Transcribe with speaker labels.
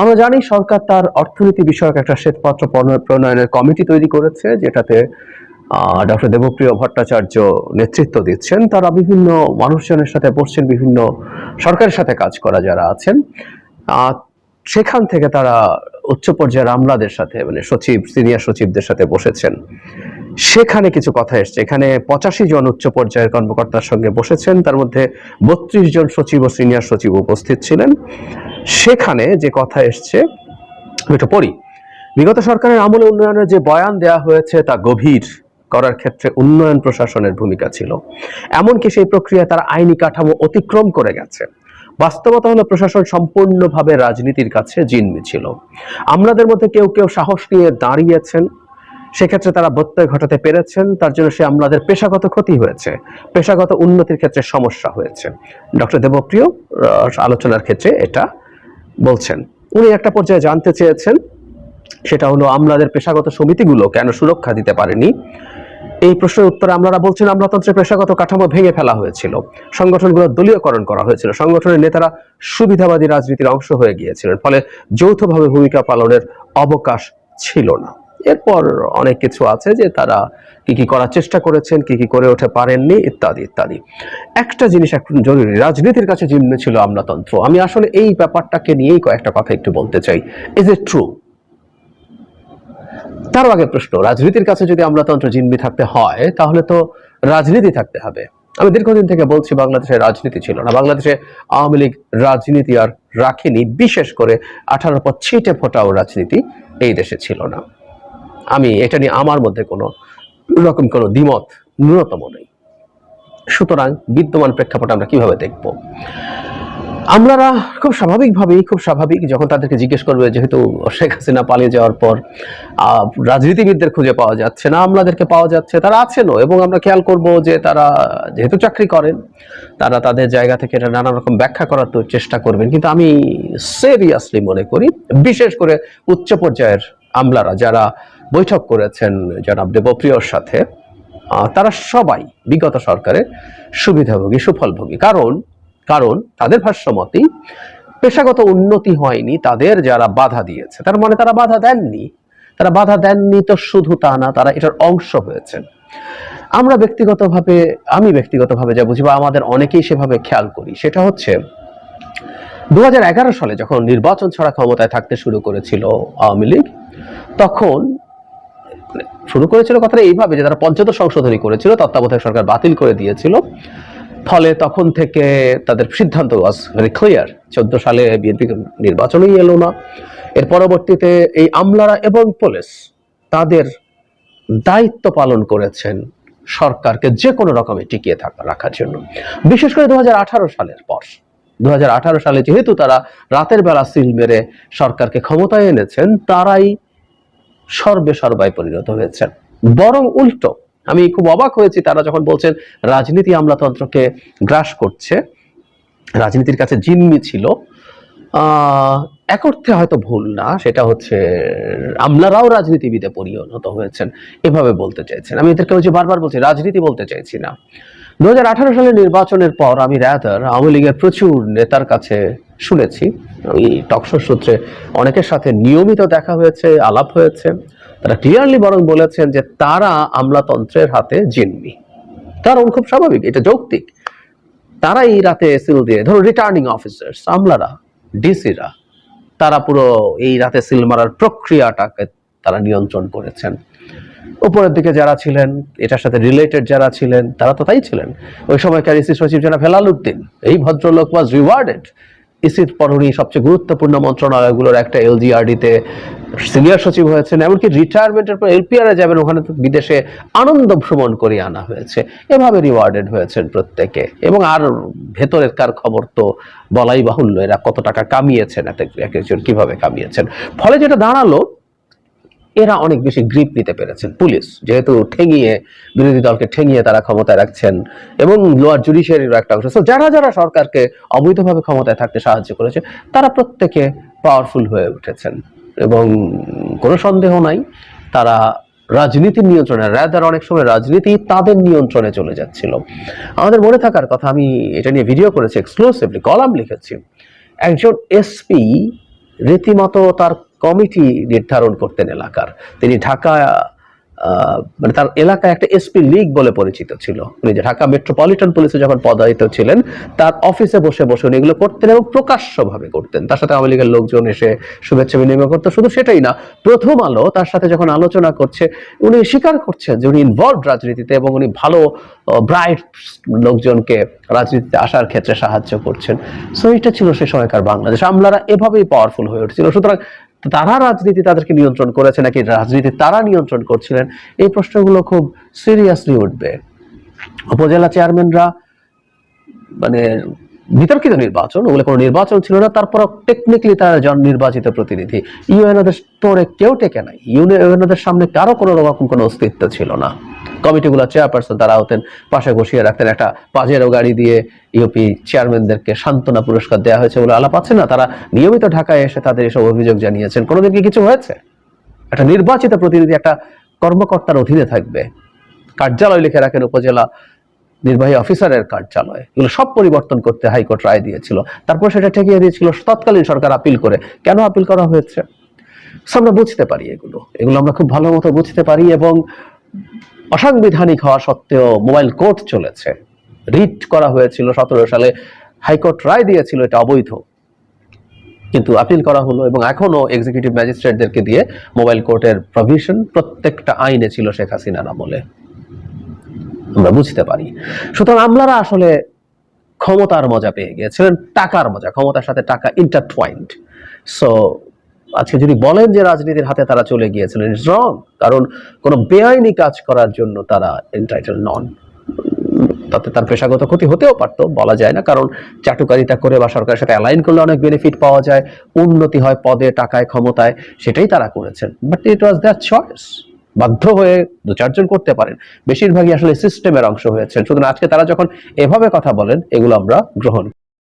Speaker 1: আমরা জানি সরকার তার অর্থনীতি বিষয়ক একটা শ্বেতপত্র প্রণয়নের কমিটি তৈরি করেছে, যেটাতে ডক্টর দেবপ্রিয় ভট্টাচার্য নেতৃত্ব দিচ্ছেন। তারা বিভিন্ন মানুষজনের সাথে বসছেন, বিভিন্ন সরকারের সাথে কাজ করা যারা আছেন। সেখান থেকে তারা উচ্চ পর্যায়ের আমলাদের সাথে মানে সচিব, সিনিয়র সচিবদের সাথে বসেছেন। সেখানে কিছু কথা এসছে। এখানে পঁচাশি জন উচ্চ পর্যায়ের কর্মকর্তার সঙ্গে বসেছেন। তার মধ্যে বত্রিশ জন সচিব ও সিনিয়র সচিব উপস্থিত ছিলেন। সেখানে যে কথা এসছে একটু পড়ি বিগত সরকারের আমলে উন্নয়নের যে বয়ান দেয়া হয়েছে, তা গভীর করার ক্ষেত্রে উন্নয়ন প্রশাসনের ভূমিকা ছিল। এমনকি সেই প্রক্রিয়ায় তারা আইনি কাঠামো অতিক্রম করে গেছে। বাস্তবতা হলো, প্রশাসন সম্পূর্ণভাবে রাজনীতির কাছে জিনমি ছিল। আমলাদের মধ্যে কেউ কেউ সাহস নিয়ে দাঁড়িয়েছেন। সেক্ষেত্রে তারা ব্যত্যয় ঘটাতে পেরেছেন। তার জন্য সে আমলাদের পেশাগত ক্ষতি হয়েছে। পেশাগত উন্নতির ক্ষেত্রে সমস্যা হয়েছে। ডক্টর দেবপ্রিয় আলোচনার ক্ষেত্রে এটা বলছেন। উনি একটা পর্যায়ে জানতে চেয়েছেন, সেটা হলো আমলাদের পেশাগত সমিতিগুলো কেন সুরক্ষা দিতে পারেনি? এই প্রশ্নের উত্তরে আমলারা বলছেন, আমলাতন্ত্রের পেশাগত কাঠামো ভেঙে ফেলা হয়েছিল। সংগঠনগুলো দলীয়করণ করা হয়েছিল। সংগঠনের নেতারা সুবিধাবাদী রাজনীতির অংশ হয়ে গিয়েছিলেন, ফলে যৌথভাবে ভূমিকা পালনের অবকাশ ছিল না। এরপর অনেক কিছু আছে যে তারা কি কি করার চেষ্টা করেছেন, কি কি করে ওঠে পারেননি, ইত্যাদি ইত্যাদি। একটা জিনিস এখন জরুরি, রাজনীতির কাছে জিম্মে ছিল আমলাতন্ত্র। আমি আসলে এই ব্যাপারটাকে নিয়েই কয়েকটা কথা একটু বলতে চাই। ইজ ইট ট্রু তারও আগে প্রশ্ন, রাজনীতির কাছে যদি আমলাতন্ত্র জিম্মি থাকতে হয়, তাহলে তো রাজনীতি থাকতে হবে। আমি দীর্ঘদিন থেকে বলছি, বাংলাদেশে রাজনীতি ছিল না। বাংলাদেশে আওয়ামী লীগ রাজনীতি আর রাখেনি। বিশেষ করে আঠারো পর ছিটে ফোটাও রাজনীতি এই দেশে ছিল না। আমি এটা নিয়ে আমার মধ্যে কোনো রকম কোনো দ্বিমত ন্যূনতম নেই। সুতরাং বিদ্যমান প্রেক্ষাপট আমরা কীভাবে দেখব? আমরারা খুব স্বাভাবিকভাবেই, খুব স্বাভাবিক যখন তাদেরকে জিজ্ঞেস করবে যেহেতু শেখ হাসিনা পালিয়ে যাওয়ার পর রাজনীতিবিদদের খুঁজে পাওয়া যাচ্ছে না, আমলাদেরকে পাওয়া যাচ্ছে, তারা আছেনও এবং আমরা খেয়াল করব যে তারা যেহেতু চাকরি করেন, তারা তাদের জায়গা থেকে এটা নানা রকম ব্যাখ্যা করার তো চেষ্টা করবেন। কিন্তু আমি সিরিয়াসলি মনে করি, বিশেষ করে উচ্চ পর্যায়ের আমলারা যারা বৈঠক করেছেন জনাব দেবপ্রিয়র সাথে। তারা সবাই বিগত সরকারের সুবিধাভোগী, সুফলভোগী। কারণ কারণ তাদের ভাষ্যমতেই পেশাগত উন্নতি হয়নি তাদের যারা বাধা দিয়েছে। তার মানে তারা বাধা দেননি। তারা বাধা দেননি তো শুধু তা না, তারা এটার অংশ হয়েছেন। আমরা ব্যক্তিগতভাবে, আমি ব্যক্তিগতভাবে যা বুঝি বা আমাদের অনেকেই সেভাবে খেয়াল করি, সেটা হচ্ছে দু হাজার এগারো সালে যখন নির্বাচন ছাড়া ক্ষমতায় থাকতে শুরু করেছিল আওয়ামী লীগ, তখন শুরু করেছিল কথাটা এইভাবে যে তারা পঞ্চদশ সংশোধনী করেছিল, তত্ত্বাবধায়ক সরকার বাতিল করে দিয়েছিল। ফলে তখন থেকে তাদের সিদ্ধান্ত ওয়াজ ভেরি ক্লিয়ার চোদ্দ সালে বিএনপি নির্বাচনই এলো না। এর পরবর্তীতে এই আমলারা এবং পুলিশ তাদের দায়িত্ব পালন করেছেন সরকারকে যে কোনো রকমে টিকিয়ে থাকা, রাখার জন্য। বিশেষ করে দু হাজার আঠারো সালের পর। দু হাজার আঠারো সালে যেহেতু তারা রাতের বেলা সিল মেরে সরকারকে ক্ষমতায় এনেছেন, তারাই সর্বে সর্বায় পরিণত হয়েছেন। বরং উল্টো আমি খুব অবাক হয়েছি তারা যখন বলছেন রাজনীতি আমলাতন্ত্রকে গ্রাস করছে রাজনীতির কাছে জিম্মি ছিল আহ, এক অর্থে হয়তো ভুল না সেটা হচ্ছে আমলারাও রাজনীতিবিদে পরিণত হয়েছেন এভাবে বলতে চাইছেন। আমি এদেরকে হচ্ছে বারবার বলছি রাজনীতি বলতে চাইছি না। দু হাজার আঠারো সালের নির্বাচনের পর আমি রাদার আওয়ামী লীগের প্রচুর নেতার কাছে শুনেছি ওই টকশোর সূত্রে অনেকের সাথে নিয়মিত দেখা হয়েছে, আলাপ হয়েছে। তারা ক্লিয়ারলি বরং বলেছেন যে তারা আমলাতন্ত্রের হাতে জিম্মি কারণ খুব স্বাভাবিক, এটা যৌক্তিক। তারা এই রাতে সিল দিয়ে ধরো রিটার্নিং অফিসার্স আমলারা, ডিসিরা, তারা পুরো এই রাতে সিল মারার প্রক্রিয়াটাকে তারা নিয়ন্ত্রণ করেছেন। উপরের দিকে যারা ছিলেন, এটার সাথে রিলেটেড যারা ছিলেন, তারা তো তাই ছিলেন। ওই সময়কার ইসি সচিব যারা ফেলাল উদ্দিন, এই ভদ্রলোক ওয়াজ রিওয়ার্ডেড ইসির পরহরি সবচেয়ে গুরুত্বপূর্ণ মন্ত্রণালয়গুলোর একটা এলজিআরডিতে সিনিয়র সচিব হয়েছেন, এমনকি রিটায়ারমেন্টের পর এলপিআর যাবেন, ওখানে বিদেশে আনন্দ ভ্রমণ করিয়ে আনা হয়েছে। এভাবে রিওয়ার্ডেড হয়েছেন প্রত্যেকে। এবং আর ভেতরের কার খবর তো বলাই বাহুল্য, এরা কত টাকা কামিয়েছেন এক একজন কীভাবে কামিয়েছেন। ফলে যেটা দাঁড়াল এরা অনেক বেশি গ্রিপ নিতে পেরেছেন। পুলিশ যেহেতু ঠেঙিয়ে, বিরোধী দলকে ঠেঙিয়ে তারা ক্ষমতায় রাখছেন এবং লোয়ার জুডিশিয়ারির একটা অংশ। যারা যারা সরকারকে অবৈধভাবে ক্ষমতায় থাকতে সাহায্য করেছে, তারা প্রত্যেকে পাওয়ারফুল হয়ে উঠেছেন এবং কোনো সন্দেহ নাই, তারা রাজনীতির নিয়ন্ত্রণে রাদার অনেক সময় রাজনীতি তাদের নিয়ন্ত্রণে চলে যাচ্ছিল। আমাদের মনে থাকার কথা, আমি এটা নিয়ে ভিডিও করেছি এক্সক্লুসিভলি কলাম লিখেছি। একজন এসপি রীতিমতো তার কমিটি নির্ধারণ করতেন এলাকার। তিনি ঢাকা মানে তার এলাকায় একটা এসপি লীগ বলে পরিচিত ছিল। উনি যে ঢাকা মেট্রোপলিটন পুলিশে যখন পদায়িত ছিলেন, তার অফিসে বসে বসে উনি এগুলো করতেন এবং প্রকাশ্যভাবে করতেন। তার সাথে আওয়ামী লীগের লোকজন এসে শুভেচ্ছা বিনিময় করতো। শুধু সেটাই না, প্রথম আলো তার সাথে যখন আলোচনা করছে, উনি স্বীকার করছেন যে উনি ইনভলভ রাজনীতিতে এবং উনি ভালো ব্রাইট লোকজনকে রাজনীতিতে আসার ক্ষেত্রে সাহায্য করছেন। সো এটা ছিল সে সময়কার বাংলাদেশ। আমলারা এভাবেই পাওয়ারফুল হয়ে উঠছিল। সুতরাং তারা রাজনীতি তাদেরকে নিয়ন্ত্রণ করেছে নাকি রাজনীতি তারা নিয়ন্ত্রণ করছিলেন? এই প্রশ্নগুলো খুব সিরিয়াসলি উঠবে। উপজেলা চেয়ারম্যানরা মানে বিতর্কিত নির্বাচন, ওগুলো কোনো নির্বাচন ছিল না তারপর টেকনিক্যালি তারা জন নির্বাচিত প্রতিনিধি। ইউএনওদের স্টোরে কেউ টেকে নাই। ইউএনওদের সামনে কারও কোনো রকম কোনো অস্তিত্ব ছিল না। কমিটিগুলো চেয়ারপারসন তারা হতেন, পাশে বসিয়ে রাখতেন একটা পাজেরো গাড়ি দিয়ে ইউপি চেয়ারম্যানদেরকে সান্ত্বনা পুরস্কার দেওয়া হয়েছে বলে আলাপ আছে না? তারা নিয়মিত ঢাকায় এসে তাদের এসব অভিযোগ জানিয়েছেন। কোনোদিন কি কিছু হয়েছে? একটা নির্বাচিত প্রতিনিধি একটা কর্মকর্তার অধীনে থাকবে। কার্যালয় লিখে রাখেন উপজেলা নির্বাহী অফিসারের কার্যালয়। এগুলো সব পরিবর্তন করতে হাইকোর্ট রায় দিয়েছিল। তারপর সেটা ঠেকিয়ে দিয়েছিল তৎকালীন সরকার আপিল করে। কেন আপিল করা হয়েছে? আমরা বুঝতে পারি এগুলো। এগুলো আমরা খুব ভালো মতো বুঝতে পারি এবং অসাংবিধানিক হওয়া সত্ত্বেও মোবাইল কোর্ট চলেছে। রিট করা হয়েছিল সতেরো সালে, হাইকোর্ট রায় দিয়েছিল এটা অবৈধ। কিন্তু আপিল করা হলো এবং এখনও এক্সিকিউটিভ ম্যাজিস্ট্রেটদেরকে দিয়ে মোবাইল কোর্টের প্রভিশন প্রত্যেকটা আইনে ছিল শেখ হাসিনার আমলে। আমরা বুঝতে পারি। সুতরাং আমলারা আসলে ক্ষমতার মজা পেয়ে গিয়েছিলেন, টাকার মজা, ক্ষমতার সাথে টাকা ইন্টারটুয়াইন্ড সো আজকে যদি বলেন যে রাজনীতির হাতে তারা চলে গিয়েছিলেন ইটস রং কারণ কোনো বেআইনি কাজ করার জন্য তারা এন্টাইটেল নন। তাতে তার পেশাগত ক্ষতি হতেও পারতো, বলা যায় না, কারণ চাটুকারিতা করে বা সরকারের সাথে অ্যালাইন করলে অনেক বেনিফিট পাওয়া যায়, উন্নতি হয় পদে, টাকায়, ক্ষমতায়, সেটাই তারা করেছেন। But it was that choice বাধ্য হয়ে দু চারজন করতে পারেন। বেশিরভাগই আসলে সিস্টেমের অংশ হয়েছেন। সুতরাং আজকে তারা যখন এভাবে কথা বলেন, এগুলো আমরা গ্রহণ